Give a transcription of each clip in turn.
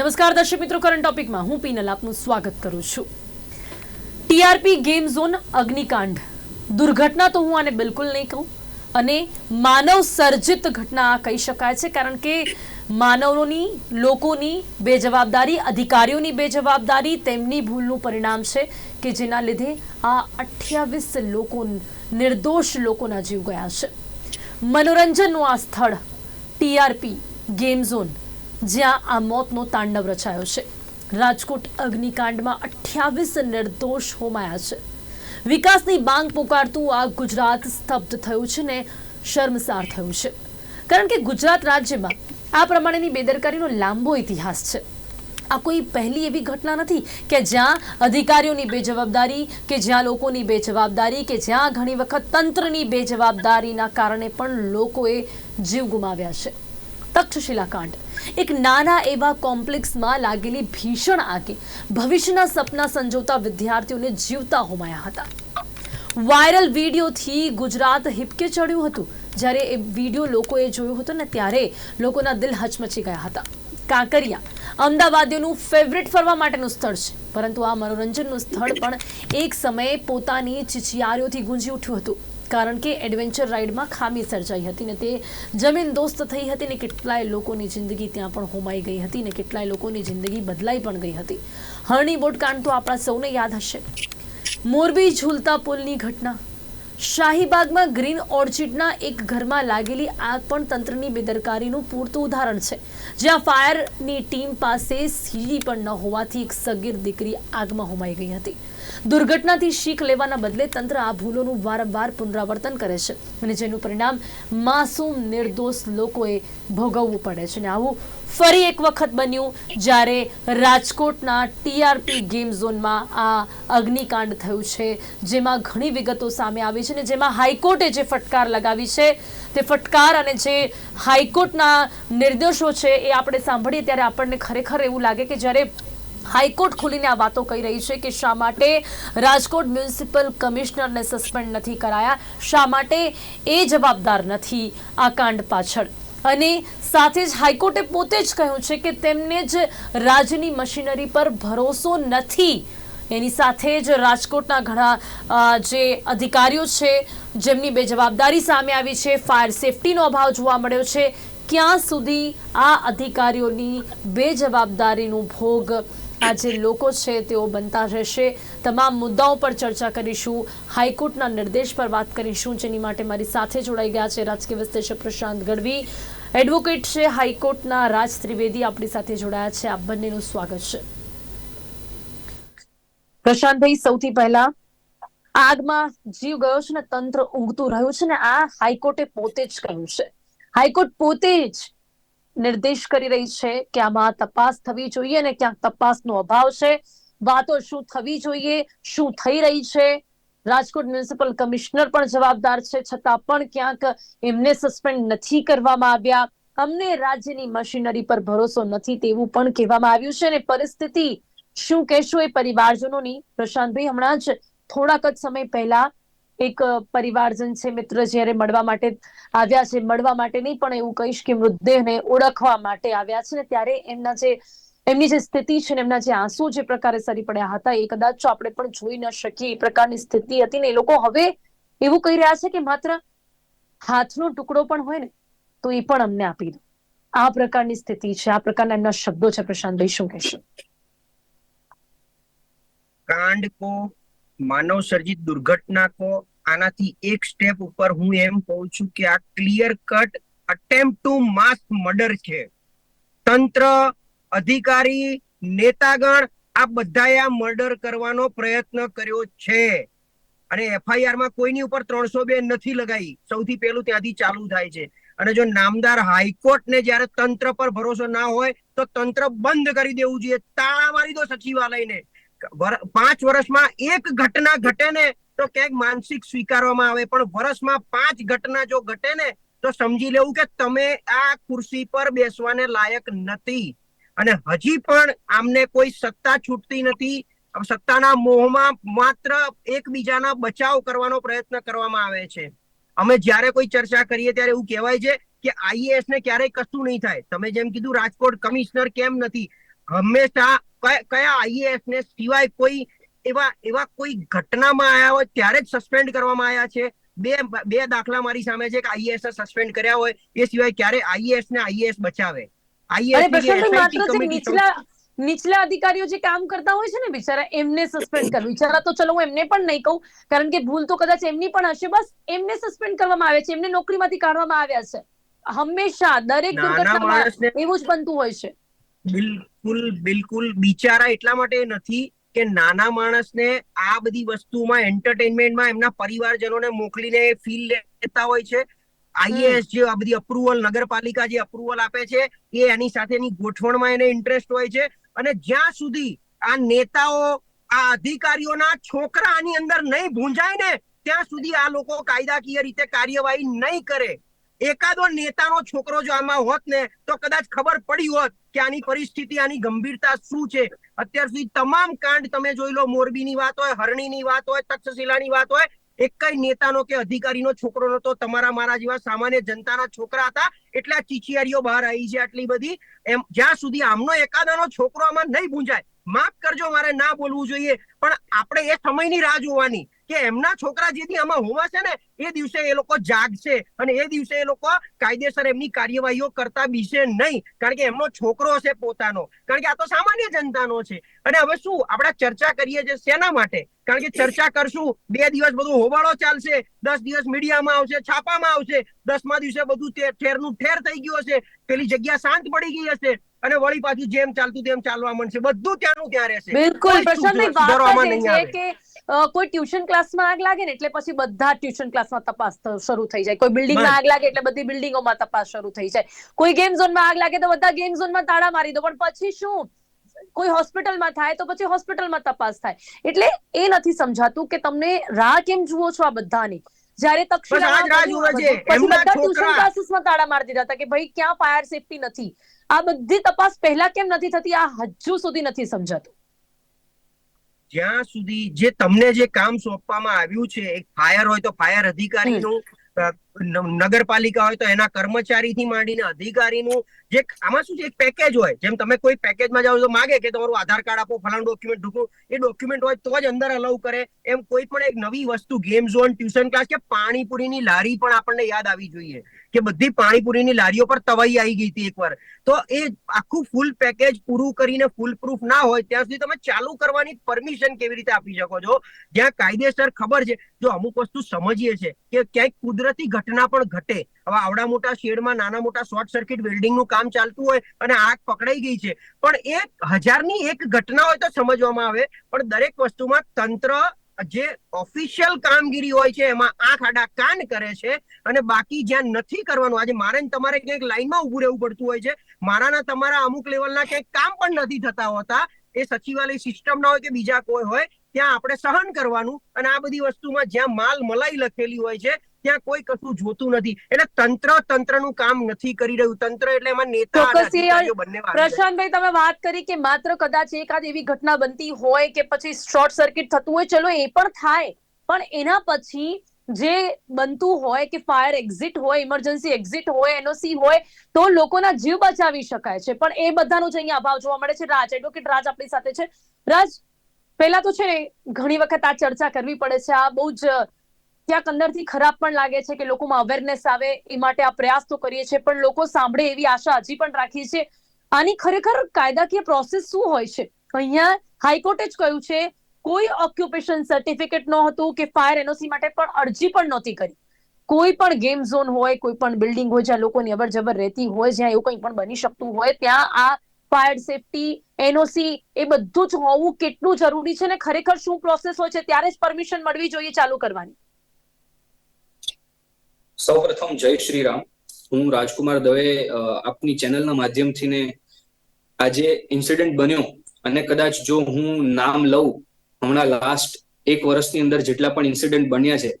નમસ્કાર, દર્શક મિત્રો કરંટ ટોપિકમાં હું પીનલ આપનું સ્વાગત કરું છું. ટીઆરપી ગેમ ઝોન અગ્નિકાંડ. દુર્ઘટના તો હું આને બિલકુલ નહીં કહું, અને માનવ સર્જિત ઘટના કહી શકાય છે, કારણ કે માનવોની, લોકોની બેજવાબદારી, અધિકારીઓની બેજવાબદારી, તેમની ભૂલનું પરિણામ છે કે જેના લીધે આ અઠ્યાવીસ લોકો નિર્દોષ લોકોના જીવ ગયા છે. મનોરંજનનું આ સ્થળ ટીઆરપી ગેમ ઝોન જ્યાં આ મોતનો તાંડવ રચાયો છે. રાજકોટ અગ્નિકાંડમાં અઠ્યાવીસ નિર્દોષ હોમાયા છે. વિકાસની માંગ પુકારતું આ ગુજરાત સ્તબ્ધ થયું છે ને શર્મસાર થયું છે. કારણ કે ગુજરાત રાજ્યમાં આ પ્રમાણેની બેદરકારીનો લાંબો ઇતિહાસ છે. આ કોઈ પહેલી એવી ઘટના નથી કે જ્યાં અધિકારીઓની બેજવાબદારી, કે જ્યાં લોકોની બેજવાબદારી, કે જ્યાં ઘણી વખત તંત્રની બેજવાબદારીના કારણે પણ લોકોએ જીવ ગુમાવ્યા છે. તક્ષશિલા કાંડ. એક નાના એવા કોમ્પ્લેક્સમાં લાગેલી ભીષણ આગે ભવિષ્યના સપના સંજોતા વિદ્યાર્થીઓને જીવતા હોમાયા હતા. વાયરલ વિડીયોથી ગુજરાત હિપકે ચડ્યું હતું. જ્યારે એ વીડિયો લોકોએ જોયો હતો ને ત્યારે લોકોના દિલ હચમચી ગયા હતા. કાંકરિયા અમદાવાદીઓનું ફેવરેટ ફરવા માટેનું સ્થળ છે. પરંતુ આ મનોરંજનનું સ્થળ પણ એક સમયે પોતાની ચિચિયારીઓથી ગુંજી ઉઠ્યું હતું. કારણ કે એડવેન્ચર રાઇડમાં ખામી સર્જાઈ હતી ને તે જમીન દોસ્ત થઈ હતી ને કેટલાય લોકોની જિંદગી ત્યાં પણ હોમાઈ ગઈ હતી ને કેટલાય લોકોની જિંદગી બદલાઈ પણ ગઈ હતી. હરણી બોટ કાંડ તો આપણા સૌને યાદ હશે. મોરબી ઝૂલતા પુલની ઘટના. શાહીબાગમાં ગ્રીન ઓર્ચિડના એક ઘરમાં લાગેલી આગ પણ તંત્રની બેદરકારીનું પૂરતું ઉદાહરણ છે. જ્યાં ફાયરની ટીમ પાસે સીડી પણ ન હોવાથી એક સગીર દીકરી આગમાં હોમાઈ ગઈ હતી. દુર્ઘટનાથી શીખ લેવાના બદલે તંત્ર આ ભૂલોનું વારંવાર પુનરાવર્તન કરે છે અને જેનું પરિણામ માસૂમ નિર્દોષ લોકોએ ભોગવવું પડે છે. અને આવું ફરી એક વખત બન્યું જ્યારે રાજકોટના ટીઆરપી ગેમ ઝોનમાં આ અગ્નિકાંડ થયું છે, જેમાં ઘણી વિગતો સામે આવી છે અને જેમાં હાઈકોર્ટે જે ફટકાર લગાવી છે, તે ફટકાર અને જે હાઈકોર્ટના નિર્દેશો છે એ આપણે સાંભળીએ ત્યારે આપણને ખરેખર એવું લાગે કે જ્યારે હાઈકોર્ટ ખુલીને આ વાતો કહી રહી છે કે શા માટે રાજકોટ મ્યુનિસિપલ કમિશનરને સસ્પેન્ડ નથી કરાયા? શા માટે એ જવાબદાર નથી આ કાંડ પાછળ? અને સાથે જ હાઈકોર્ટે પોતે જ કહ્યું છે કે તેમને જ રાજની મશીનરી પર ભરોસો નથી. એની સાથે જ રાજકોટના ઘણા જે અધિકારીઓ છે, જેમની બેજવાબદારી સામે આવી છે, ફાયર સેફટીનો અભાવ જોવા મળ્યો છે, ક્યાં સુધી આ અધિકારીઓની બેજવાબદારીનું ભોગ આ જે લોકો છે તેઓ બનતા રહેશે. તમામ મુદ્દાઓ પર ચર્ચા કરીશું. હાઈકોર્ટના નિર્દેશ પર વાત કરીશું. જેની માટે મારી સાથે જોડાઈ ગયા છે રાજકીય વિશ્લેષક પ્રશાંત ગઢવી. એડવોકેટ છે હાઈકોર્ટના રાજ ત્રિવેદી. આપણી સાથે જોડાયા છે. આપ બંનેનું સ્વાગત છે. પ્રશાંતભાઈ, સૌથી પહેલા આગમાં જીવ ગયો છે ને તંત્ર ઊંઘતું રહ્યું છે ને આ હાઈકોર્ટે પોતે જ કહ્યું છે. હાઈકોર્ટ પોતે જ નિર્દેશ કરી રહી છે કે આમાં તપાસ થવી જોઈએ અને ક્યાંક તપાસનો અભાવ છે. વાતો શું થવી જોઈએ, શું થઈ રહી છે? રાજકોટ મ્યુનિસિપલ કમિશનર પણ જવાબદાર છે. છતાં પણ ક્યાંક એમને સસ્પેન્ડ નથી કરવામાં આવ્યા. અમને રાજ્યની મશીનરી પર ભરોસો નથી તેવું પણ કહેવામાં આવ્યું છે અને પરિસ્થિતિ શું કહેશો એ પરિવારજનોની. પ્રશાંતભાઈ, હમણાં જ થોડાક જ સમય પહેલા એક પરિવારજન છે, મિત્ર જ્યારે મળવા માટે આવ્યા છે, મળવા માટે નહીં, પણ એવું કહીશ કે મૃતદેહને ઓળખવા માટે આવ્યા છે ને ત્યારે એમના જે, એમની જે સ્થિતિ છે ને એમના જે આંસુ જે પ્રકારે સરી પડ્યા હતા એ કદાચ આપણે પણ જોઈ ન શકીએ. એ પ્રકારની સ્થિતિ હતી ને એ લોકો હવે એવું કહી રહ્યા છે કે માત્ર હાથનો ટુકડો પણ હોય ને, તો એ પણ અમને આપી દો. આ પ્રકારની સ્થિતિ છે, આ પ્રકારના એમના શબ્દો છે પ્રશાંતભાઈ શું કહેશો? કાંડ કો માનવ સર્જિત દુર્ઘટના કો આનાથી એક સ્ટેપ ઉપર હું એમ કહું છું કે આ clear cut attempt to mass murder છે. તંત્ર, અધિકારી, નેતાગણ આ બધાએ આ મર્ડર કરવાનો પ્રયત્ન કર્યો છે. અને એફઆઈઆરમાં કોઈની ઉપર ત્રણસો બે નથી લગાઈ. સૌથી પહેલું ત્યાંથી ચાલુ થાય છે. અને જો નામદાર હાઈકોર્ટ ને જયારે તંત્ર પર ભરોસો ના હોય, તો તંત્ર બંધ કરી દેવું જોઈએ. તાળા મારી દો સચિવાલયને. પાંચ વર્ષમાં એક ઘટના ઘટે ને તો ક્યાંક માનસિક સ્વીકારવામાં આવે, પણ વર્ષમાં પાંચ ઘટના જો ઘટે ને, તો સમજી લેવું કે તમે આ ખુરશી પર બેસવાને લાયક નથી. અને હજી પણ આમને કોઈ સત્તા છૂટતી નથી. સત્તાના મોહમાં માત્ર એકબીજાના બચાવ કરવાનો પ્રયત્ન કરવામાં આવે છે. અમે જ્યારે કોઈ ચર્ચા કરીએ ત્યારે એવું કહેવાય છે કે આઈએએસ ને ક્યારેય કશું નહીં થાય. તમે જેમ કીધું રાજકોટ કમિશનર કેમ નથી? હંમેશા કયા- આઈએએસ ને સિવાય કોઈ એવા એવા કોઈ ઘટનામાં આવ્યા હોય ત્યારે જ સસ્પેન્ડ કરવામાં આવ્યા છે. બે બે દાખલા મારી સામે છે કે આઈએએસ સસ્પેન્ડ કર્યા હોય એ સિવાય ક્યારે આઈએએસ ને આઈએએસ બચાવે. નીચલા નીચલા અધિકારીઓ જે કામ કરતા હોય છે ને બિચારા એમને સસ્પેન્ડ કરવું. બિચારા તો ચલો હું એમને પણ નહીં કહું કારણ કે ભૂલ તો કદાચ એમની પણ હશે. બસ એમને સસ્પેન્ડ કરવામાં આવે છે. એમને નોકરીમાંથી કાઢવામાં આવ્યા છે. હંમેશા દરેક દુર્ઘટનામાં એવું જ બનતું હોય છે. બિલકુલ બિલકુલ. બિચારા એટલા માટે નથી કે નાના માણસને આ બધી વસ્તુમાં એન્ટરટેનમેન્ટમાં એમના પરિવારજનોને મોકલીને ફીલ લેતા હોય છે. આઈએએસ જે આ બધી અપ્રુવલ નગરપાલિકા જે અપ્રુવલ આપે છે એ એની સાથેની ગોઠવણમાં એને ઇન્ટરેસ્ટ હોય છે. અને જ્યાં સુધી આ નેતાઓ આ અધિકારીઓના છોકરા આની અંદર નહીં ભૂંજાય ને ત્યાં સુધી આ લોકો કાયદાકીય રીતે કાર્યવાહી નહીં કરે. એકાદો નેતાનો છોકરો જો આમાં હોત ને, તો કદાચ ખબર પડી હોત કે આની પરિસ્થિતિ, આની ગંભીરતા શું છે. અત્યાર સુધી તમામ કાંડ તમે જોઈ લો, મોરબીની વાત હોય, હરણીની વાત હોય, તક્ષશિલાની વાત હોય એક નેતાનો કે અધિકારીનો છોકરો નતો તમારા મારા જેવા સામાન્ય જનતાના છોકરા હતા, એટલા ચીચિયારીઓ બહાર આવી છે આટલી બધી. એમ, જ્યાં સુધી આમનો એકાદાનો છોકરો આમાં નહીં ભૂંજાય, માફ કરજો, મારે ના બોલવું જોઈએ. પણ આપણે એ સમયની રાહ જોવાની. કે એમના છોકરા જેથી આમાં હોવાશે ને એ દિવસે એ લોકો જાગશે અને એ દિવસે એ લોકો કાયદેસર એમની કાર્યવાહીઓ કરતા બીશે નહીં. કારણ કે એમનો છોકરો હશે પોતાનો. કારણ કે આ તો સામાન્ય જનતાનો છે. અને હવે શું આપણે ચર્ચા કરીએ છીએ શેના માટે? કારણ કે ચર્ચા કરશું બે દિવસ બધું હોબાળો ચાલશે દસ દિવસ મીડિયામાં આવશે છાપામાં આવશે દસમા દિવસે બધું ઠેરનું ઠેર થઈ ગયું હશે પેલી જગ્યા શાંત પડી ગઈ હશે અને વળી પાછું જેમ ચાલતું તેમ ચાલવા મળશે બધું ત્યાંનું ત્યાં રહેશે. બિલકુલ પ્રશાંતભાઈ વાત જ છે કે કોઈ ટ્યુશન ક્લાસમાં આગ લાગે ને એટલે પછી બધા ટ્યુશન ક્લાસમાં તપાસ શરૂ થઈ જાય. કોઈ બિલ્ડિંગમાં આગ લાગે એટલે બધી બિલ્ડિંગોમાં તપાસ શરૂ થઈ જાય. કોઈ ગેમ ઝોનમાં આગ લાગે તો બધા ગેમ ઝોનમાં તાળા મારી દો. પણ પછી શું? કોઈ હોસ્પિટલમાં થાય તો પછી હોસ્પિટલમાં તપાસ થાય. એટલે એ નથી સમજાતું કે તમને રાહ કેમ જુઓ છો આ બધાની? જ્યારે. ક્લાસીસમાં તાળા મારી દીધા હતા કે ભાઈ ક્યાં ફાયર સેફટી નથી. આ બધી તપાસ પહેલા કેમ નથી થતી? આ હજુ સુધી નથી સમજાતું. જ્યાં સુધી જે તમને જે કામ સોંપવામાં આવ્યું છે એક ફાયર હોય તો ફાયર અધિકારીનું નગરપાલિકા હોય તો એના કર્મચારીથી માંડીને અધિકારીનું જે આમાં શું છે? એક પેકેજ હોય. જેમ તમે કોઈ પેકેજમાં જાઓ તો માગે કે તમારું આધાર કાર્ડ આપો, ફલાણું ડોક્યુમેન્ટ ઢૂકો એ ડોક્યુમેન્ટ હોય તો જ અંદર અલાઉ કરે. એમ કોઈ પણ એક નવી વસ્તુ ગેમ ઝોન ટ્યુશન ક્લાસ કે પાણીપુરીની લારી પણ આપણને યાદ આવી જોઈએ કે બધી પાણીપુરીની લારીઓ પર તવાઈ આવી ગઈ હતી એકવાર. તો એ આખું ફૂલ પેકેજ પૂરું કરીને ફૂલ પ્રૂફ ના હોય, ત્યાં સુધી તમે ચાલુ કરવાની પરમિશન કેવી રીતે આપી શકો છો? જ્યાં કાયદેસર ખબર છે. જો અમુક વસ્તુ સમજીએ છે કે ક્યાંક કુદરતી ઘટના પણ ઘટે. હવે આવડા મોટા શેડમાં નાના મોટા શોર્ટ સર્કિટ વેલ્ડિંગનું કામ ચાલતું હોય અને આગ પકડાઈ ગઈ છે. પણ એક, હજારની એક ઘટના હોય તો સમજવામાં આવે. પણ દરેક વસ્તુમાં તંત્ર જે ઓફિશિયલ કામગીરી હોય છે, એમાં આંખ આડા કાન કરે છે અને બાકી જ્યાં નથી કરવાનું. આજે મારે તમારે ક્યાંક લાઈનમાં ઉભું રહેવું પડતું હોય છે. મારાના તમારા અમુક લેવલના ક્યાંક કામ પણ નથી થતા હોતા. એ સચિવાલય સિસ્ટમ ના હોય કે બીજા કોઈ હોય, ત્યાં આપણે સહન કરવાનું અને આ બધી વસ્તુમાં જ્યાં માલ મલાઈ લખેલી હોય છે ત્યાં કોઈ કશું જોતું નથી. એટલે તંત્ર તંત્રનું કામ નથી કરી રહ્યું. તંત્ર એટલે એમાં નેતા. પ્રશાંતભાઈ તમે વાત કરી કે માત્ર કદાચ એકાદ એવી ઘટના બનતી હોય કે પછી શોર્ટ સર્કિટ થતું હોય ચલો એ પણ થાય. પણ એના પછી જે બનતું હોય કે ફાયર એક્ઝિટ હોય ઇમરજન્સી એક્ઝિટ હોય એનઓસી હોય તો લોકોના જીવ બચાવી શકાય છે. પણ એ બધાનો જ અહીંયા અભાવ જોવા મળે છે. રાજ એડવોકેટ રાજ આપણી સાથે છે. રાજ પહેલા તો છે ને ઘણી વખત આ ચર્ચા કરવી પડે છે. આ બહુ જ ક્યાંક અંદરથી ખરાબ પણ લાગે છે કે લોકોમાં અવેરનેસ આવે, એ માટે આ પ્રયાસ તો કરીએ છીએ, પણ લોકો સાંભળે એવી આશા હજી પણ રાખીએ છીએ. આની ખરેખર કાયદાકીય પ્રોસેસ શું હોય છે? અહીંયા હાઈકોર્ટે જ કહ્યું છે, કોઈ ઓક્યુપેશન સર્ટિફિકેટ ન હતું કે ફાયર એનઓસી માટે પણ અરજી પણ નહોતી કરી. કોઈ પણ ગેમ ઝોન હોય, કોઈ પણ બિલ્ડિંગ હોય, જ્યાં લોકોની અવર જવર રહેતી હોય, જ્યાં એવું કંઈ પણ બની શકતું હોય, ત્યાં આ ફાયર સેફટી એનઓસી એ બધું જ હોવું કેટલું જરૂરી છે ને ખરેખર શું પ્રોસેસ હોય છે, ત્યારે જ પરમિશન મળવી જોઈએ ચાલુ કરવાની. સૌપ્રથમ જય શ્રી રામ. હું રાજકુમાર દવે આપની ચેનલના માધ્યમથી ને આજે ઇન્સિડન્ટ બન્યો અને કદાચ જો હું નામ લઉં, હમણાં લાસ્ટ એક વર્ષની અંદર જેટલા પણ ઇન્સિડન્ટ બન્યા છે,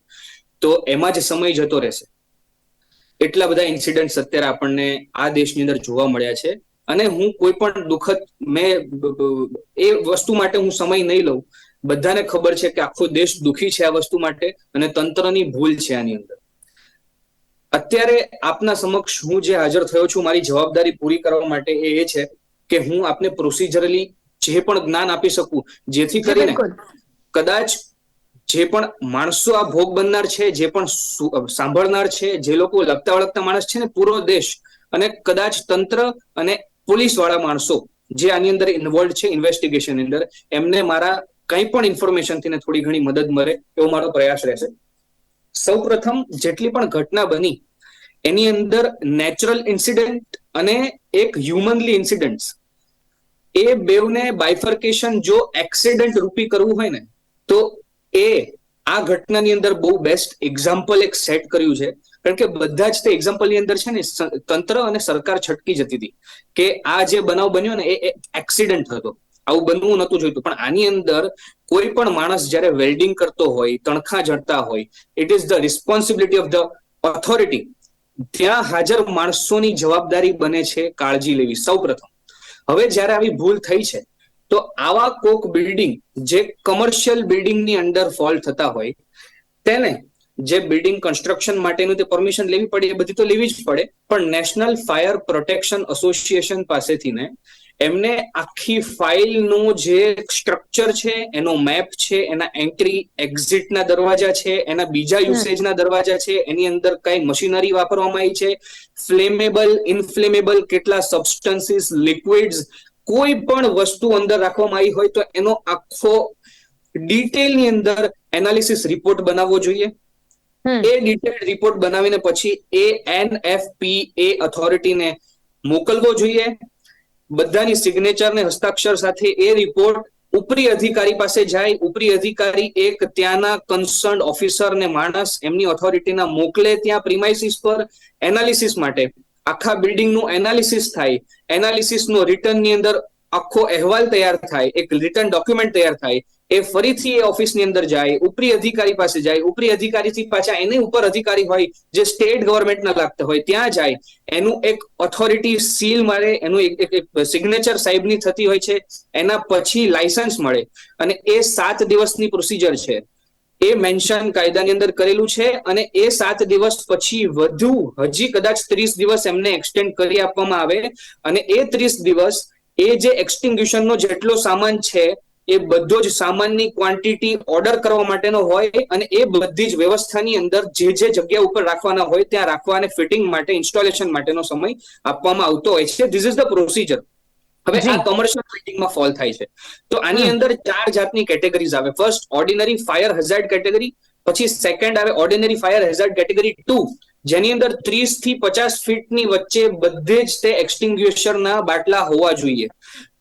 તો એમાં જ સમય જતો રહેશે. એટલા બધા ઇન્સિડન્ટ્સ અત્યારે આપણને આ દેશની અંદર જોવા મળ્યા છે અને હું કોઈ પણ દુઃખદ, મેં એ વસ્તુ માટે હું સમય નહીં લઉં. બધાને ખબર છે કે આખો દેશ દુખી છે આ વસ્તુ માટે અને તંત્રની ભૂલ છે આની અંદર. અત્યારે આપના સમક્ષ હું જે હાજર થયો છું મારી જવાબદારી પૂરી કરવા માટે એ એ છે કે હું આપને પ્રોસિજરલી જે પણ જ્ઞાન આપી શકું જેથી કરીને કદાચ જે પણ માણસો આ ભોગ બનનાર છે જે પણ સાંભળનાર છે જે લોકો લગતા વળગતા માણસ છે ને પૂરો દેશ અને કદાચ તંત્ર અને પોલીસવાળા માણસો જે આની અંદર ઇન્વોલ્વ છે ઇન્વેસ્ટિગેશનની અંદર એમને મારા કંઈ પણ ઇન્ફોર્મેશનથી ને થોડી ઘણી મદદ મળે એવો મારો પ્રયાસ રહેશે. સૌપ્રથમ જેટલી પણ ઘટના બની, એની અંદર નેચરલ ઇન્સિડન્ટ અને એક હ્યુમનલી ઇન્સિડન્ટ એ બેવને બાયફર્કેશન જો એક્સિડન્ટ રૂપી કરવું હોય ને, તો એ આ ઘટનાની અંદર બહુ બેસ્ટ એક્ઝામ્પલ એક સેટ કર્યું છે. કારણ કે બધા જ તે એક્ઝામ્પલની અંદર છે ને, તંત્ર અને સરકાર છટકી જતી હતી કે આ જે બનાવ બન્યો ને, એ એક્સિડન્ટ હતો. આવું બનવું નહોતું જોઈતું. પણ આની અંદર કોઈ પણ માણસ જ્યારે વેલ્ડિંગ કરતો હોય, તણખા જડતા હોય it is the responsibility of the authority ત્યાં હાજર માણસોની જવાબદારી બને છે કાળજી લેવી, સૌપ્રથમ. હવે જ્યારે આવી ભૂલ થઈ છે, તો આવા કોક બિલ્ડિંગ જે કમર્શિયલ બિલ્ડિંગની અંદર ફોલ થતા હોય, તેને જે બિલ્ડિંગ કન્સ્ટ્રક્શન માટેનું તે પરમિશન લેવી પડે, એ બધી તો લેવી જ પડે, પણ નેશનલ ફાયર પ્રોટેક્શન એસોસિએશન પાસેથી ને એમને આખી ફાઇલનું જે સ્ટ્રક્ચર છે એનો મેપ છે એના એન્ટ્રી એક્ઝિટના દરવાજા છે એના બીજા યુસેજના દરવાજા છે એની અંદર કઈ મશીનરી વાપરવામાં આવી છે. ફ્લેમેબલ ઇન્ફ્લેમેબલ કેટલા સબસ્ટન્સીસ લિક્વિડ્સ કોઈ પણ વસ્તુ અંદર રાખવામાં આવી હોય તો એનો આખો ડિટેલની અંદર એનાલિસિસ રિપોર્ટ બનાવવો જોઈએ. એ ડિટેલ રિપોર્ટ બનાવીને પછી એ એનએફપીએ એ ઓથોરિટીને મોકલવો જોઈએ. બધાની સિગ્નેચર ને હસ્તાક્ષર સાથે એ રિપોર્ટ ઉપરી અધિકારી પાસે જાય. ઉપરી અધિકારી એક ત્યાંના કન્સર્ન ઓફિસર ને માણસ એમની ઓથોરિટીના મોકલે ત્યાં પ્રિમાઇસિસ પર એનાલિસિસ માટે. આખા બિલ્ડિંગનું એનાલિસિસ થાય. એનાલિસિસ નો રિટર્ન રિટર્નની અંદર આખો અહેવાલ તૈયાર થાય, એક રિટર્ન ડોક્યુમેન્ટ તૈયાર થાય, એ ફરીથી એ ઓફિસની અંદર જાય, ઉપરી અધિકારી પાસે જાય, ઉપરી અધિકારીથી પાછા એની ઉપર અધિકારી હોય, જે સ્ટેટ ગવર્મેન્ટના લાગતા હોય, ત્યાં જાય. એનું એક ઓથોરિટી સીલ મળે એનું એક સિગ્નેચર સાહેબની થતી હોય છે, એના પછી લાયસન્સ મળે. અને એ સાત દિવસની પ્રોસિજર છે. એ મેન્શન કાયદાની અંદર કરેલું છે અને એ સાત દિવસ પછી વધુ, હજી કદાચ ત્રીસ દિવસ એમને એક્સટેન્ડ કરી આપવામાં આવે અને એ ત્રીસ દિવસ એ જે એક્સટિંગ્યુશનનો જેટલો સામાન છે એ બધો જ સામાનની ક્વોન્ટિટી ઓર્ડર કરવા માટેનો હોય અને એ બધી જ વ્યવસ્થાની અંદર જે જે જગ્યા ઉપર રાખવાના હોય ત્યાં રાખવા અને ફિટિંગ માટે ઇન્સ્ટોલેશન માટેનો સમય આપવામાં આવતો હોય છે. ધીસ ઇઝ ધ પ્રોસિજર હવે આ કમર્શિયલ બિલ્ડિંગમાં ફોલ થાય છે. તો આની અંદર ચાર જાતની કેટેગરીઝ આવે. First ordinary fire hazard category પછી સેકન્ડ આવે ordinary fire hazard category two જેની અંદર ત્રીસથી પચાસ ફીટની વચ્ચે બધે જ તે એક્સટિંગ્યુશરના બાટલા હોવા જોઈએ.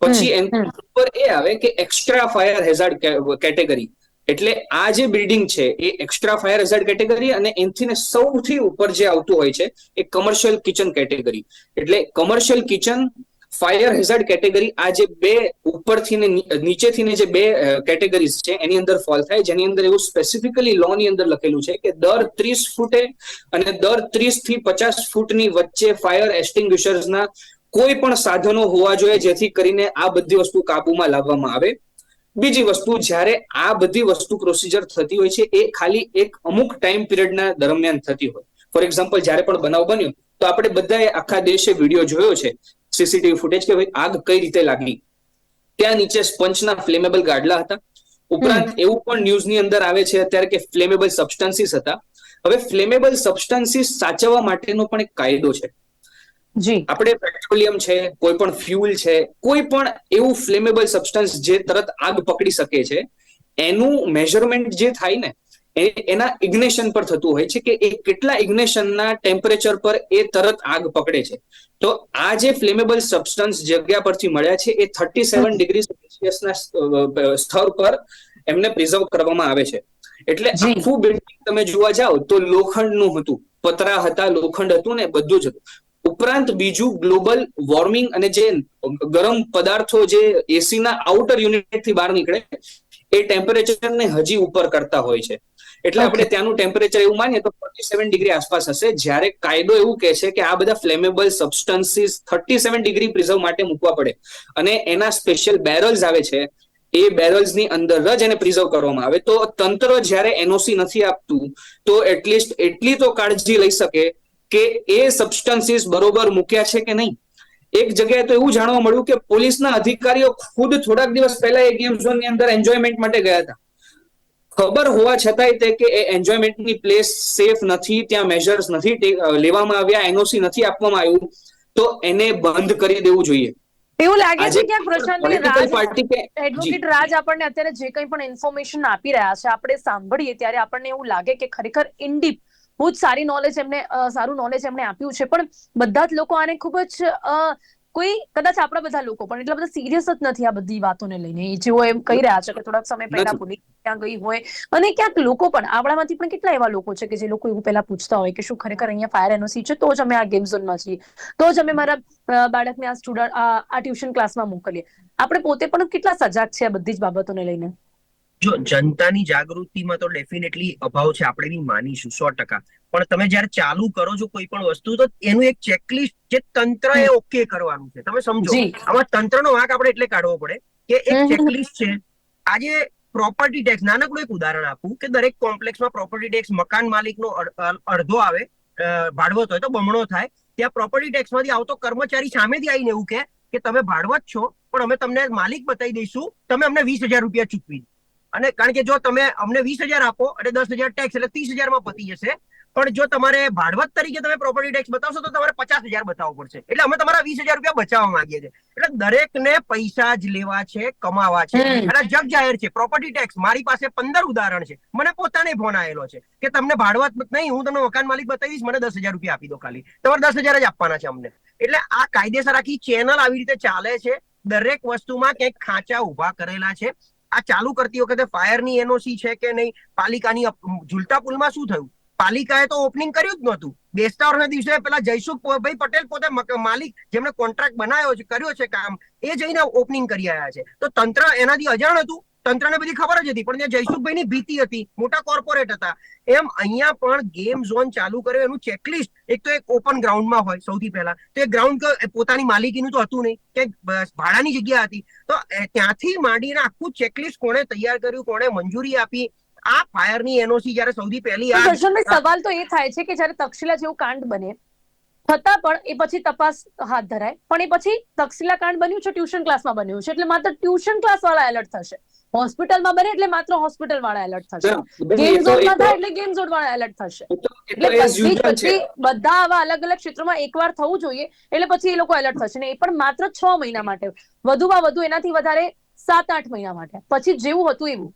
પછી એની ઉપર એ આવે કે એક્સ્ટ્રા ફાયર હેઝાર્ડ કેટેગરી એટલે આ જે બિલ્ડિંગ છે એ એક્સ્ટ્રા ફાયર હેઝાર્ડ કેટેગરી અને એનથી ને સૌથી ઉપર જે આવતું હોય છે એ કમર્શિયલ કિચન કેટેગરી એટલે commercial kitchen fire hazard category આ જે બે ઉપરથી નીચેથી જે બે કેટેગરીઝ છે, એની અંદર ફોલ થાય. જેની અંદર એવું સ્પેસિફિકલી લો ની અંદર લખેલું છે કે દર ત્રીસ ફૂટે અને દર ત્રીસથી પચાસ ફૂટની વચ્ચે ફાયર એક્સટિંગ્યુશર્સના કોઈ પણ સાધનો હોવા જોઈએ, જેથી કરીને આ બધી વસ્તુ કાબુમાં લાવવામાં આવે. બીજી વસ્તુ, જ્યારે આ બધી વસ્તુ પ્રોસિજર થતી હોય છે, એ ખાલી એક અમુક ટાઈમ પિરિયડના દરમિયાન થતી હોય. ફોર એક્ઝામ્પલ જ્યારે પણ બનાવ બન્યો, તો આપણે બધાએ આખા દેશે વીડિયો જોયો છે સીસીટીવી ફૂટેજ કે ભાઈ આગ કઈ રીતે લાગી? ત્યાં નીચે સ્પંચના ફ્લેમેબલ ગાડલા હતા. ઉપરાંત એવું પણ ન્યૂઝની અંદર આવે છે અત્યારે કે ફ્લેમેબલ સબસ્ટન્સીસ હતા. હવે ફ્લેમેબલ સબસ્ટન્સીસ સાચવવા માટેનો પણ એક કાયદો છે. જી. આપણે પેટ્રોલિયમ છે કોઈ પણ ફ્યુલ છે કોઈ પણ એવું ફ્લેમેબલ સબસ્ટન્સ જે તરત આગ પકડી શકે છે એનું મેઝરમેન્ટ જે થાય ને એના ઇગ્નેશન પર થતું હોય છે કે એ કેટલા ઇગ્નેશનના ટેમ્પરેચર પર એ તરત આગ પકડે છે. તો આ જે ફ્લેમેબલ સબસ્ટન્સ જગ્યા પરથી મળ્યા છે એ થર્ટી સેવન ડિગ્રી સેલ્સિયસના સ્તર પર એમને પ્રિઝર્વ કરવામાં આવે છે. એટલે આખું બિલ્ડિંગ તમે જોવા જાઓ તો લોખંડનું હતું પતરા હતા લોખંડ હતું ને બધું જ હતું. ઉપરાંત બીજું ગ્લોબલ વોર્મિંગ અને જે ગરમ પદાર્થો જે એસી ના આઉટર યુનિટથી બહાર નીકળે એ ટેમ્પરેચરને હજી ઉપર કરતા હોય છે. એટલે આપણે ત્યાંનું ટેમ્પરેચર એવું માનીએ તો ફોર્ટી સેવન ડિગ્રી આસપાસ હશે. જ્યારે કાયદો એવું કહે છે કે આ બધા flammable substances thirty seven degree preserve માટે મૂકવા પડે. અને એના સ્પેશિયલ બેરલ્સ આવે છે એ બેરલ્સની અંદર જ એને પ્રિઝર્વ કરવામાં આવે. તો તંત્ર જ્યારે એનઓસી નથી આપતું તો એટલીસ્ટ એટલી તો કાળજી લઈ શકે કે એ સબસ્ટન્સીસ બરોબર મૂક્યા છે કે નહીં. એક જગ્યાએ તો એવું જાણવા મળ્યું કે પોલીસના અધિકારીઓ ખુદ થોડાક દિવસ પહેલા એ ગેમ ઝોનની અંદર એન્જોયમેન્ટ માટે ગયા હતા. ખબર હોવા છતાંય તે કે એ એન્જોયમેન્ટની પ્લેસ સેફ નથી ત્યાં મેજર્સ નથી લેવામાં આવ્યા એનઓસી નથી આપવામાં આવ્યું તો એને બંધ કરી દેવું જોઈએ એવું લાગે છે કે જી. એડવોકેટ રાજ આપણને અત્યારે જે કંઈ પણ ઇન્ફોર્મેશન આપી રહ્યા છે આપણે સાંભળીએ ત્યારે આપણને એવું લાગે કે ખરેખર ઇનડીપ બહુ જ સારી નોલેજ એમને સારું નોલેજ એમણે આપ્યું છે પણ બધા જ લોકો આને ખૂબ જ કોઈ કદાચ આપણા બધા લોકો પણ એટલા બધા સિરિયસ જ નથી આ બધી વાતોને લઈને. જેઓ એમ કહી રહ્યા છે કે થોડાક સમય પહેલા. પોલીસ ત્યાં ગઈ હોય. અને ક્યાંક લોકો પણ આપણામાંથી પણ કેટલા એવા લોકો છે કે જે લોકો એવું પહેલા પૂછતા હોય કે શું ખરેખર અહીંયા ફાયર એનઓસી છે? તો જ અમે આ ગેમ ઝોનમાં છીએ. તો જ અમે મારા બાળકને આ સ્ટુડન્ટ આ ટ્યુશન ક્લાસમાં મોકલીએ. આપણે પોતે પણ કેટલા સજાગ છે આ બધી જ બાબતોને લઈને? જો જનતાની જાગૃતિમાં તો ડેફિનેટલી અભાવ છે. આપણે માનીશું સો ટકા. પણ તમે જ્યારે ચાલુ કરો છો કોઈ પણ વસ્તુ તો એનું એક ચેકલિસ્ટ જે તંત્ર એ ઓકે કરવાનું છે. તમે સમજો. આમાં તંત્રનો વાંક આપણે એટલે કાઢવો પડે કે એક ચેકલિસ્ટ છે. આજે પ્રોપર્ટી ટેક્સ નાનકડું એક ઉદાહરણ આપું કે દરેક કોમ્પ્લેક્સમાં પ્રોપર્ટી ટેક્સ મકાન માલિકનો અડ- અડધો આવે ભાડવત હોય તો બમણો થાય. ત્યાં પ્રોપર્ટી ટેક્સમાંથી આવતો કર્મચારી સામેથી આવીને એવું કહે કે તમે ભાડવત છો પણ અમે તમને માલિક બતાવી દઈશું તમે અમને વીસ હજાર રૂપિયા ચૂકવી. અને કારણ કે જો તમે અમને વીસ હજાર આપો અને દસ હજાર ટેક્સ એટલે ત્રીસ હજારમાં પતી જશે. પણ જો તમારે ભાડવત તરીકે તમે પ્રોપર્ટી ટેક્સ બતાવશો તો તમારે પચાસ હજાર બતાવવો પડશે. એટલે અમે તમારા વીસ હજાર રૂપિયા બચાવવા માંગીએ છીએ. એટલે દરેકને પૈસા જ લેવા છે કમાવા છે. અને જગ જાહેર છે પ્રોપર્ટી ટેક્સ મારી પાસે પંદર ઉદાહરણ છે. મને પોતાને ફોન આવેલો છે કે તમને ભાડવત નહીં હું તમને મકાન માલિક બતાવીશ મને દસ હજાર રૂપિયા આપી દો ખાલી. તમારે દસ હજાર જ આપવાના છે અમને. એટલે આ કાયદેસર આખી ચેનલ આવી રીતે ચાલે છે. દરેક વસ્તુમાં ક્યાંક ખાંચા ઊભા કરેલા છે. આ ચાલુ કરતી વખતે ફાયરની એનઓસી છે કે નહીં? પાલિકાની ઝુલતા પુલમાં શું થયું? પાલિકાએ તો ઓપનિંગ કર્યું જ નહોતું. બેસતાવરના દિવસે પેલા જયસુખ ભાઈ પટેલ પોતે માલિક જેમણે કોન્ટ્રાક્ટ બનાવ્યો છે, કર્યો છે કામ, એ જઈને ઓપનિંગ કરી આવ્યા છે. તો તંત્ર એનાથી અજાણ હતું. તંત્રને બધી ખબર જ હતી, પણ ત્યાં જયસુખભાઈની ભીતિ હતી. મોટા કોર્પોરેટ હતા. એમ અહીંયા પણ ગેમ ઝોન ચાલુ કર્યો. એનું ચેકલિસ્ટ એક તો એક ઓપન ગ્રાઉન્ડમાં હોય સૌથી પહેલા. તો એ ગ્રાઉન્ડ પોતાની માલિકીનું તો હતું નહીં. કે ભાડાની જગ્યા હતી. તો ત્યાંથી માંડીને આખું ચેકલિસ્ટ કોણે તૈયાર કર્યું, કોણે મંજૂરી આપી આ ફાયરની એનઓસી જ્યારે સૌથી પહેલી આ દર્શનભાઈ સવાલ તો એ થાય છે કે જ્યારે તક્ષશિલા જેવું કાંડ બને છતાં પણ એ પછી તપાસ હાથ ધરાય. પણ એ પછી તક્ષશિલા કાંડ બન્યું છે ટ્યુશન ક્લાસમાં બન્યું છે એટલે માત્ર ટ્યુશન ક્લાસ વાળા એલર્ટ થશે. હોસ્પિટલમાં બને એટલે માત્ર હોસ્પિટલ વાળા એલર્ટ થશે. ગેમ ઝોનમાં થાય એટલે ગેમ ઝોન વાળા એલર્ટ થશે. એટલે પછી બધા આવા અલગ અલગ ક્ષેત્રોમાં એકવાર થવું જોઈએ એટલે પછી એ લોકો એલર્ટ થશે. ને એ પણ માત્ર છ મહિના માટે. વધુમાં વધુ એનાથી વધારે સાત આઠ મહિના માટે. પછી જેવું હતું એવું.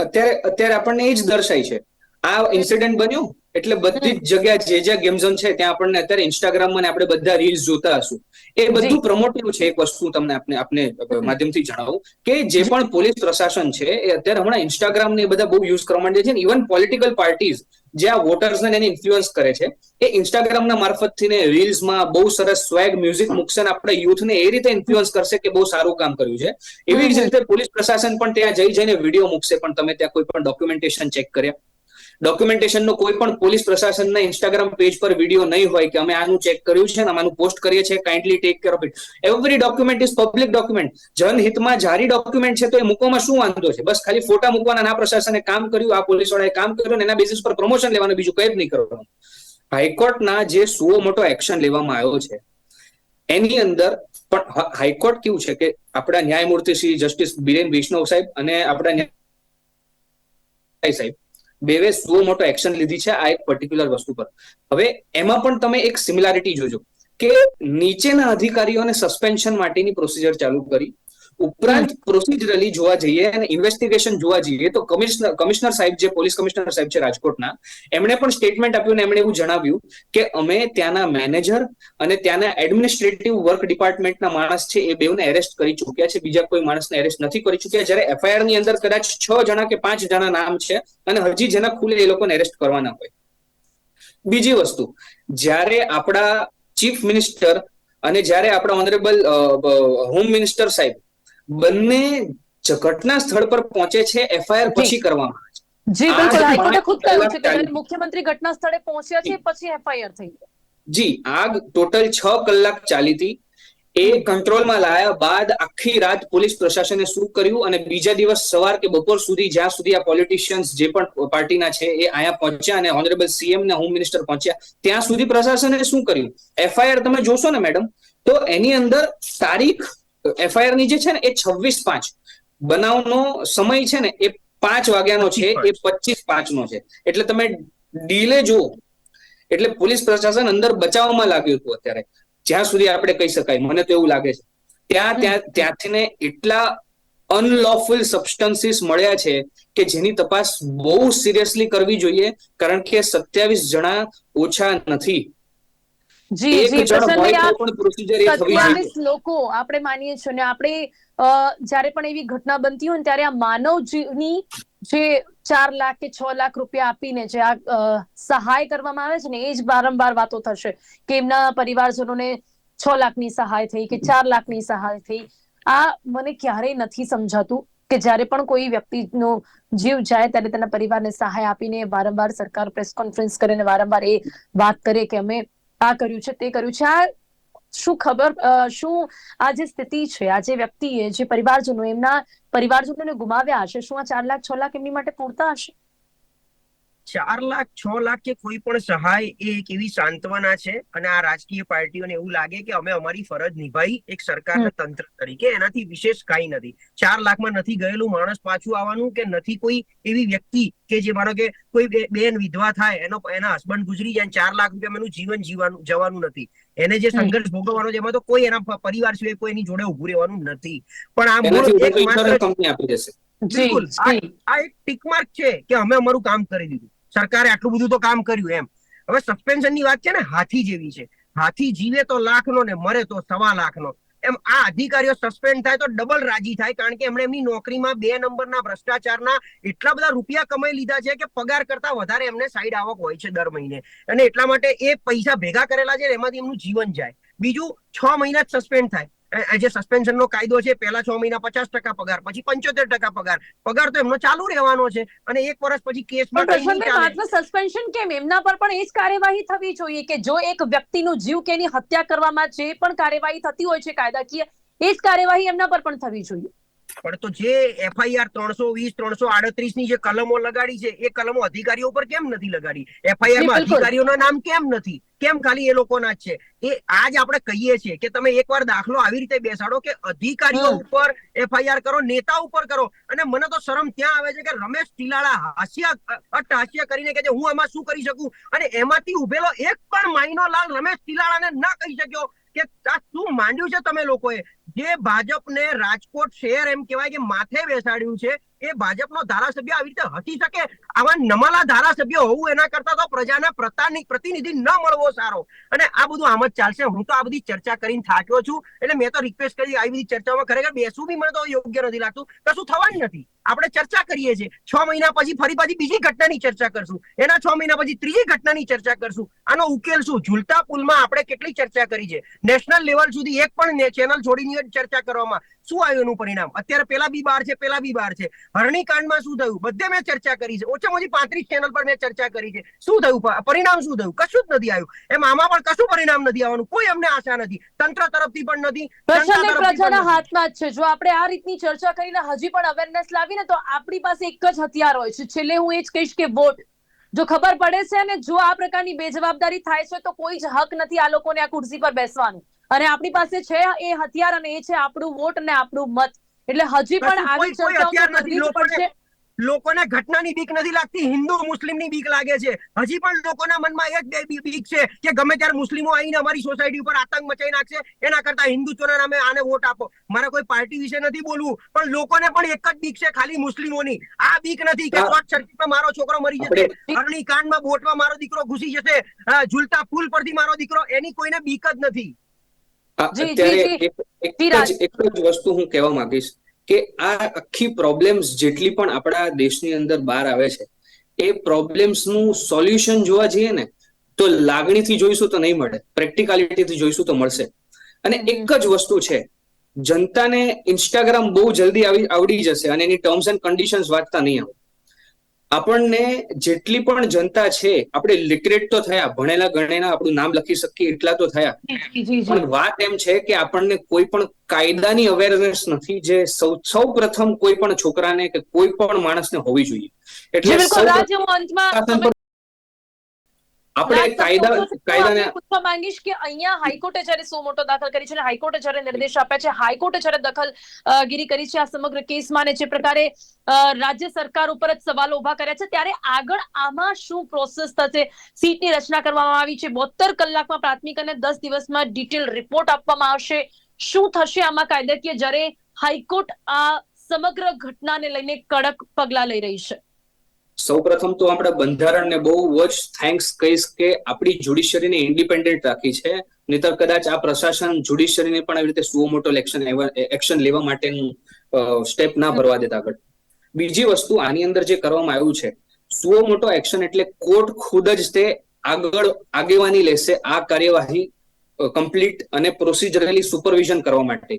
અત્યારે અત્યારે આપણને એ જ દર્શાય છે. આ ઇન્સિડન્ટ બન્યું? એટલે બધી જ જગ્યા જે જ્યાં ગેમ ઝોન છે ત્યાં આપણને અત્યારે ઇન્સ્ટાગ્રામમાં ને આપણે બધા રીલ્સ જોતા હશું. એ બધું જી. પ્રમોટિવ છે એક વસ્તુ તમને આપને આપને માધ્યમથી જણાવું કે જે પણ પોલીસ પ્રશાસન છે એ અત્યારે હમણાં ઇન્સ્ટાગ્રામ ને એ બધા બહુ યુઝ કરવા માંડે છે ઇવન પોલિટિકલ પાર્ટીઝ જે આ વોટર્સ ને એને ઇન્ફ્લુઅન્સ કરે છે એ ઇન્સ્ટાગ્રામના મારફતથી રીલ્સમાં બહુ સરસ સ્વેગ મ્યુઝિક મૂકશે આપણા આપણે યુથને એ રીતે ઇન્ફ્લુઅન્સ કરશે કે બહુ સારું કામ કર્યું છે. એવી જ. રીતે પોલીસ પ્રશાસન પણ ત્યાં જઈ જઈને વીડિયો મૂકશે પણ તમે ત્યાં કોઈ પણ ડોક્યુમેન્ટેશન ચેક કર્યા. ડોક્યુમેન્ટેશન નો કોઈ પણ પોલીસ પ્રશાસનના ઇન્સ્ટાગ્રામ પેજ પર વીડિયો નહીં હોય કે અમે આનું ચેક કર્યું છે અને આનું પોસ્ટ કરીએ છીએ kindly take care of it every document is public document જનહિતમાં જારી ડોક્યુમેન્ટ છે તો એ મૂકવામાં શું વાંધો છે? બસ ખાલી ફોટા મૂકવાના ના પ્રશાસને કામ કર્યું, આ પોલીસ વાળાએ કામ કર્યું એના બેસિસ પર પ્રમોશન લેવાનું બીજું કંઈ જ નહીં કરવાનું. હાઈકોર્ટના જે સુઓ મોટો એક્શન લેવામાં આવ્યો છે, એની અંદર પણ હાઈકોર્ટ કેવું છે કે આપણા ન્યાયમૂર્તિ શ્રી જસ્ટિસ બિરેન વૈષ્ણવ સાહેબ અને આપણા ન્યાય સાહેબ બેવે સુઓ મોટો એક્શન લીધી છે આ એક પર્ટિક્યુલર વસ્તુ પર. હવે એમાં પણ તમે એક સિમિલારિટી જોજો કે નીચેના અધિકારીઓને સસ્પેન્શન માટેની પ્રોસિજર ચાલુ કરી ઉપરાંત પ્રોસિજરલી જોવા જઈએ અને ઇન્વેસ્ટિગેશન જોવા જઈએ, તો કમિશનર કમિશનર સાહેબ જે પોલીસ કમિશનર સાહેબ છે રાજકોટના, એમણે પણ સ્ટેટમેન્ટ આપ્યું ને એમણે એવું જણાવ્યું કે અમે ત્યાંના મેનેજર અને ત્યાંના એડમિનિસ્ટ્રેટિવ વર્ક ડિપાર્ટમેન્ટના માણસ છે, એ બેઉને એરેસ્ટ કરી ચૂક્યા છે. બીજા કોઈ માણસને એરેસ્ટ નથી કરી ચૂક્યા. જ્યારે એફઆઈઆરની અંદર કદાચ છ જણા કે પાંચ જણા નામ છે અને હજી જેના ખુલે એ લોકોને એરેસ્ટ કરવાના હોય. બીજી વસ્તુ, જ્યારે આપણા ચીફ મિનિસ્ટર અને જ્યારે આપણા ઓનરેબલ હોમ મિનિસ્ટર સાહેબ બંને ચકટના સ્થળ પર પહોંચે છે એફઆઈઆર પછી કરવામાં આવે છે. જી બિલકુલ. હાઈકોર્ટે ખુદ કહ્યું છે કે મુખ્યમંત્રી ઘટના સ્થળે પહોંચ્યા છે પછી એફઆઈઆર થઈ જી આગ ટોટલ છ કલાક ચાલી હતી. એ કંટ્રોલમાં લાયા બાદ આખી રાત પોલીસ પ્રશાસને શું કર્યું અને બીજા દિવસ સવાર કે બપોર સુધી જ્યાં સુધી આ પોલિટિશિયન્સ જે પણ પાર્ટીના છે એ અહીંયા પહોંચ્યા અને ઓનરેબલ સીએમ ને હોમ મિનિસ્ટર પહોંચ્યા ત્યાં સુધી પ્રશાસને શું કર્યું? એફઆઈઆર તમે જોશો ને મેડમ તો એની અંદર તારીખ એફઆઈઆરની જે છે ને એ છવ્વીસ પાંચ. બનાવનો સમય છે ને એ પાંચ વાગ્યાનો છે એ પચીસ પાંચ નો છે. એટલે તમે ડીલે જુઓ. એટલે પોલીસ પ્રશાસન અંદર બચાવવામાં લાગ્યું હતું અત્યારે. જ્યાં સુધી આપણે કહી શકાય મને તો એવું લાગે છે. ત્યાં ત્યાં ત્યાંથી ને એટલા અનલોફુલ સબસ્ટન્સીસ મળ્યા છે કે જેની તપાસ બહુ સિરિયસલી કરવી જોઈએ કારણ કે સત્યાવીસ જણા ઓછા નથી. જી જી પ્રસન્નભાઈ આ સત્યાવીસ લોકો આપણે માનીએ છીએ ને આપણે જ્યારે પણ એવી ઘટના બનતી હોય ને ત્યારે આ માનવ જીવની જે ચાર લાખ કે છ લાખ રૂપિયા આપીને જે આ સહાય કરવામાં આવે છે ને એ જ વારંવાર વાતો થશે કે એમના પરિવારજનોને છ લાખની સહાય થઈ કે ચાર લાખની સહાય થઈ. આ મને ક્યારેય નથી સમજાતું કે જ્યારે પણ કોઈ વ્યક્તિનો જીવ જાય ત્યારે તેના પરિવારને સહાય આપીને વારંવાર સરકાર પ્રેસ કોન્ફરન્સ કરીને વારંવાર એ વાત કરે કે અમે આ કર્યું છે, તે કર્યું છે. આ શું ખબર શું આ જે સ્થિતિ છે, આ જે વ્યક્તિએ, જે પરિવારજનો એમના પરિવારજનોને ગુમાવ્યા હશે, શું આ ચાર લાખ, છ લાખ એમની માટે પૂરતા હશે? ચાર લાખ છ લાખ કે કોઈ પણ સહાય એ એક એવી સાંત્વના છે અને આ રાજકીય પાર્ટીઓને એવું લાગે કે અમે અમારી ફરજ નિભાઈ એક સરકારના તંત્ર તરીકે. એનાથી વિશેષ કાંઈ નથી. ચાર લાખમાં નથી ગયેલું માણસ પાછું આવવાનું કે નથી કોઈ એવી વ્યક્તિ કે જે મારો કે કોઈ બેન વિધવા થાય એનો એના હસબન્ડ ગુજરી જાય અને ચાર લાખ રૂપિયા એનું જીવન જીવવાનું જવાનું નથી. એને જે સંઘર્ષ ભોગવવાનો છે એમાં તો કોઈ એના પરિવાર સિવાય કોઈ એની જોડે ઉભું રહેવાનું નથી. પણ આ મૂળ એક માત્ર બિલકુલ. આ એક ટીક માર્ક છે કે અમે અમારું કામ કરી દીધું. સરકારે આટલું બધું તો કામ કર્યું એમ. હવે સસ્પેન્શનની વાત છે ને, હાથી જેવી છે. હાથી જીવે તો લાખ નો મરે તો સવા લાખ નો એમ આ અધિકારીઓ સસ્પેન્ડ થાય તો ડબલ રાજી થાય, કારણ કે એમણે એમની નોકરીમાં બે નંબરના ભ્રષ્ટાચારના એટલા બધા રૂપિયા કમાઈ લીધા છે કે પગાર કરતા વધારે એમને સાઈડ આવક હોય છે દર મહિને. અને એટલા માટે એ પૈસા ભેગા કરેલા છે એમાંથી એમનું જીવન જાય. બીજું, છ મહિના જ સસ્પેન્ડ થાય. જે સસ્પેન્શન નો કાયદો છે પહેલા છ મહિના પચાસ ટકા પગાર પછી પંચોતેર ટકા પગાર. પગાર તો એમનો ચાલુ રહેવાનો છે અને એક વર્ષ પછી. માત્ર સસ્પેન્શન કેમ? એમના પર પણ એ જ કાર્યવાહી થવી જોઈએ કે જો એક વ્યક્તિનો જીવ કે એની હત્યા કરવામાં જે પણ કાર્યવાહી થતી હોય છે કાયદાકીય એ જ કાર્યવાહી એમના પર પણ થવી જોઈએ. પણ તો જે એફઆઈઆર ત્રણસો વીસ ત્રણસો આડત્રીસની જે કલમો લગાડી છે એ કલમો અધિકારીઓ પર કેમ નથી લગાડી? એફઆઈઆરમાં અધિકારીઓના નામ કેમ નથી? કેમ ખાલી એ લોકોના જ છે? એ આજ આપણે કહીએ છીએ કે તમે એકવાર દાખલો આવી રીતે બેસાડો કે અધિકારીઓ ઉપર એફઆઈઆર કરો નેતા ઉપર કરો. અને મને તો શરમ ત્યાં આવે છે કે રમેશ ટીલાળા હાસ્ય અટ્ટહાસ્ય કરીને કે હું એમાં શું કરી શકું? અને એમાંથી ઉભેલો એક પણ માઇનો લાલ રમેશ ટીલાળાને ના કહી શક્યો કે આ શું માંડ્યું છે તમે લોકોએ? જે ભાજપને રાજકોટ શહેર એમ કહેવાય કે માથે બેસાડ્યું છે, એ ભાજપનો ધારાસભ્ય આવી રીતે હટી શકે? આવા નમાલા ધારાસભ્ય હોવું એના કરતા તો પ્રજાના પ્રતાની, પ્રતિનિધિ ન મળવો સારો. અને આ બધું આમ જ ચાલશે. હું તો આ બધી ચર્ચા કરીને થાક્યો છું. એટલે મેં તો રિક્વેસ્ટ કરી, આવી બધી ચર્ચામાં ખરેખર બેસવું બી મને તો યોગ્ય નથી લાગતું. કશું થવાનું નથી. આપણે ચર્ચા કરીએ છીએ. છ મહિના પછી ફરી પાછી બીજી ઘટનાની ચર્ચા કરશું. એના છ મહિના પછી ત્રીજી ઘટનાની ચર્ચા કરશું. આનો ઉકેલ શું? ઝૂલતા પુલમાં આપણે કેટલી ચર્ચા કરી છે? નેશનલ લેવલ સુધી એક પણ ચેનલ છોડીને ચર્ચા કરવામાં શું આવ્યું એનું પરિણામ? અત્યારે પેલા બી બાર છે પેલા બી બાર છે. હરણી કાંડમાં શું થયું? બધે મેં ચર્ચા કરી છે. ઓછામાં ઓછી પાંત્રીસ ચેનલ પર મેં ચર્ચા કરી છે. શું થયું? પરિણામ શું થયું? કશું જ નથી આવ્યું. એમ આમાં પણ કશું પરિણામ નથી આવવાનું. કોઈ અમને આશા નથી. તંત્ર તરફથી પણ નથી. પ્રજાના હાથમાં જ છે. જો આપણે આ રીતની ચર્ચા કરીને હજી પણ અવેરનેસ લાવીને તો આપણી પાસે એક જ હથિયાર હોય છે. છેલ્લે હું એ જ કહીશ કે વોટ જો ખબર પડે છે અને જો આ પ્રકારની બેજવાબદારી થાય છે તો કોઈ જ હક નથી આ લોકોને આ ખુરશી પર બેસવાનું. અને આપણી પાસે છે એ હથિયાર અને એ છે આપણું વોટ અને આપણું મત. એટલે હજી પણ આવી ચર્ચાઓ લોકોને- પડશે. લોકોને ઘટનાની બીક નથી લાગતી. હિન્દુ મુસ્લિમની બીક લાગે છે. હજી પણ લોકોના મનમાં એક બે- બીક છે કે ગમે ત્યારે મુસ્લિમો આવીને અમારી સોસાયટી ઉપર આતંક મચાવી નાખશે એના કરતા હિન્દુત્વના નામે આને વોટ આપો. મારે કોઈ પાર્ટી વિશે નથી બોલવું પણ લોકોને પણ એક જ બીક છે ખાલી મુસ્લિમોની. આ બીક નથી કે શોર્ટ સર્કિટમાં મારો છોકરો મરી જશે અરણી કાંડમાં બોટમાં મારો દીકરો ઘૂસી જશે ઝૂલતા પુલ પરથી મારો દીકરો એની કોઈને બીક જ નથી. અત્યારે. એક- જી, વસ્તુ હું કહેવા માંગીશ કે આ આખી પ્રોબ્લેમ્સ જેટલી પણ આપણા દેશની અંદર બહાર આવે છે એ પ્રોબ્લેમ્સનું સોલ્યુશન જોવા જઈએ ને તો લાગણીથી જોઈશું તો નહીં મળે પ્રેક્ટિકાલિટીથી જોઈશું તો મળશે. અને એક જ વસ્તુ છે જનતાને ઇન્સ્ટાગ્રામ બહુ જલ્દી આવી આવડી જશે અને એની ટર્મ્સ એન્ડ કન્ડિશન્સ વાંચતા નહીં આવે. આપણને જેટલી પણ જનતા છે આપણે લિટરેટ તો થયા ભણેલા ગણેલા આપણું નામ લખી શકીએ એટલા તો થયા. પણ વાત એમ છે કે આપણને કોઈ પણ કાયદાની અવેરનેસ નથી જે સૌ સૌ પ્રથમ કોઈ પણ છોકરાને કે કોઈ પણ માણસને હોવી જોઈએ. એટલે બિલકુલ સૌ રાજ હું અંતમાં પ્રથમ તમે આપણે કાયદા કાયદાને પૂછવા માંગીશ કે અહીંયા હાઈકોર્ટે જ્યારે સો મોટો દાખલ કરી છે અને હાઈકોર્ટે જ્યારે નિર્દેશ આપ્યા છે હાઈકોર્ટે જ્યારે દખલ ગીરી કરી છે આ સમગ્ર કેસમાં ને જે પ્રકારે રાજ્ય સરકાર ઉપર જ સવાલો ઊભા કર્યા છે ત્યારે આગળ આમાં શું પ્રોસેસ થશે? સીટની રચના કરવામાં આવી છે બોતેર કલાકમાં પ્રાથમિક અને દસ દિવસમાં ડિટેલ રિપોર્ટ આપવામાં આવશે. શું થશે આમાં કાયદાકીય? જ્યારે હાઈકોર્ટ આ સમગ્ર ઘટનાને લઈને કડક પગલા લઈ રહી છે. સૌપ્રથમ તો આપણે બંધારણને બહુ જ થેન્ક્સ કહીશ કે આપણી જ્યુડિશિયરીને ઇન્ડિપેન્ડન્ટ રાખી છે. નહીતર કદાચ આ પ્રશાસન જ્યુડિશિયરીને પણ આવી રીતે સુઓ મોટો એક્શન એક્શન લેવા માટેનું સ્ટેપ ના ભરવા દેતા આગળ. બીજી વસ્તુ આની અંદર જે કરવામાં આવ્યું છે, સુઓ મોટો એક્શન એટલે કોર્ટ ખુદ જ તે આગળ આગેવાની લેશે આ કાર્યવાહી કમ્પ્લીટ અને પ્રોસિજરલી સુપરવિઝન કરવા માટે.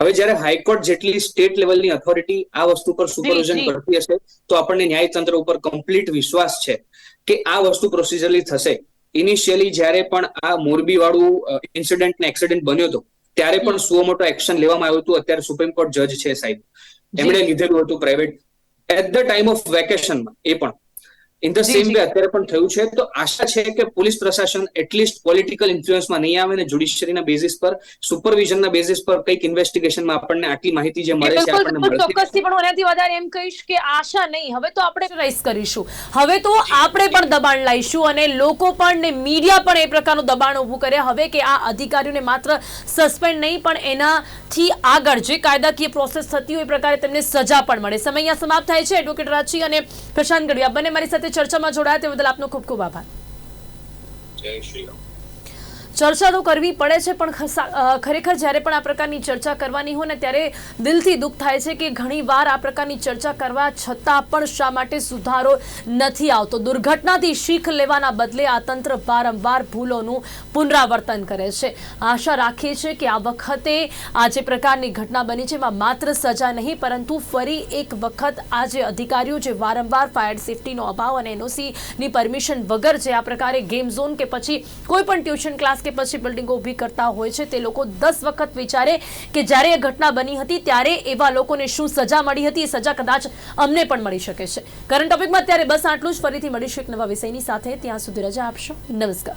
હવે જ્યારે હાઈકોર્ટ જેટલી સ્ટેટ લેવલની ઓથોરિટી આ વસ્તુ પર સુપરવિઝન. કરતી હશે તો આપણને ન્યાયતંત્ર ઉપર કમ્પ્લીટ વિશ્વાસ છે કે આ વસ્તુ પ્રોસિજરલી થશે. ઇનિશિયલી જ્યારે પણ આ મોરબી વાળું ઇન્સિડન્ટ ને એક્સિડન્ટ બન્યો હતો ત્યારે પણ સુઓ મોટો એક્શન લેવામાં આવ્યું હતું. અત્યારે સુપ્રીમ કોર્ટ જજ છે સાહેબ. એમણે લીધેલું હતું private at the time of વેકેશનમાં એ પણ. ઇન ધ સેમ વે અત્યારે પણ થયું છે. તો આશા છે કે પોલીસ પ્રશાસન એટલીસ્ટ પોલિટિકલ ઇન્ફ્લુઅન્સમાં નહીં આવે ને જ્યુડિશિયરીના બેઝિસ પર સુપરવિઝનના બેઝિસ પર કંઈક ઇન્વેસ્ટિગેશનમાં આપણને આટલી માહિતી જે મળે છે આપણને મળે ચોક્કસથી પણ એનાથી વધારે એમ કહીશ કે આશા નહીં. હવે તો આપણે રાઈઝ કરીશું. હવે તો આપણે પણ દબાણ લાવીશું અને લોકો પણ ને મીડિયા પણ એ પ્રકારનું દબાણ ઊભું કરે. હવે કે આ અધિકારીઓને માત્ર સસ્પેન્ડ નહીં પણ એનાથી આગળ જે કાયદાકીય પ્રોસેસ થતી હોય એ પ્રકારે તેમને સજા પણ મળે. સમય અહીંયા સમાપ્ત થાય છે. એડવોકેટ રાચી અને પ્રશાંત ગઢવી બંને મારી સાથે ચર્ચામાં જોડાયા તે બદલ આપનો ખૂબ ખૂબ આભાર. જય શ્રી રામ. ચર્ચા તો કરવી પડે છે, પણ ખરેખર જ્યારે પણ આ પ્રકારની ચર્ચા કરવાની હોય ને ત્યારે દિલથી દુઃખ થાય છે કે ઘણીવાર આ પ્રકારની ચર્ચા કરવા છતાં પણ શા માટે સુધારો નથી આવતો? દુર્ઘટનાથી શીખ લેવાના બદલે આ તંત્ર વારંવાર ભૂલોનું પુનરાવર્તન કરે છે. આશા રાખીએ છીએ કે આ વખતે આ જે પ્રકારની ઘટના બની છે, એમાં માત્ર સજા નહીં, પરંતુ ફરી એક વખત આ જે અધિકારીઓ જે વારંવાર ફાયર સેફટીનો અભાવ અને એનઓસીની પરમિશન વગર જે આ પ્રકારે ગેમ ઝોન કે પછી કોઈ પણ ટ્યુશન ક્લાસ કે પછી બિલ્ડિંગો ઊભી કરતા હોય છે, તે લોકો દસ વખત વિચારે કે જ્યારે એ ઘટના બની હતી ત્યારે એવા લોકોને શું સજા મળી હતી, એ સજા કદાચ અમને પણ મળી શકે છે. કરંટ ટોપિકમાં અત્યારે બસ આટલું જ. ફરીથી મળીશું એક નવા વિષયની સાથે. ત્યાં સુધી રજા આપશો. નમસ્કાર.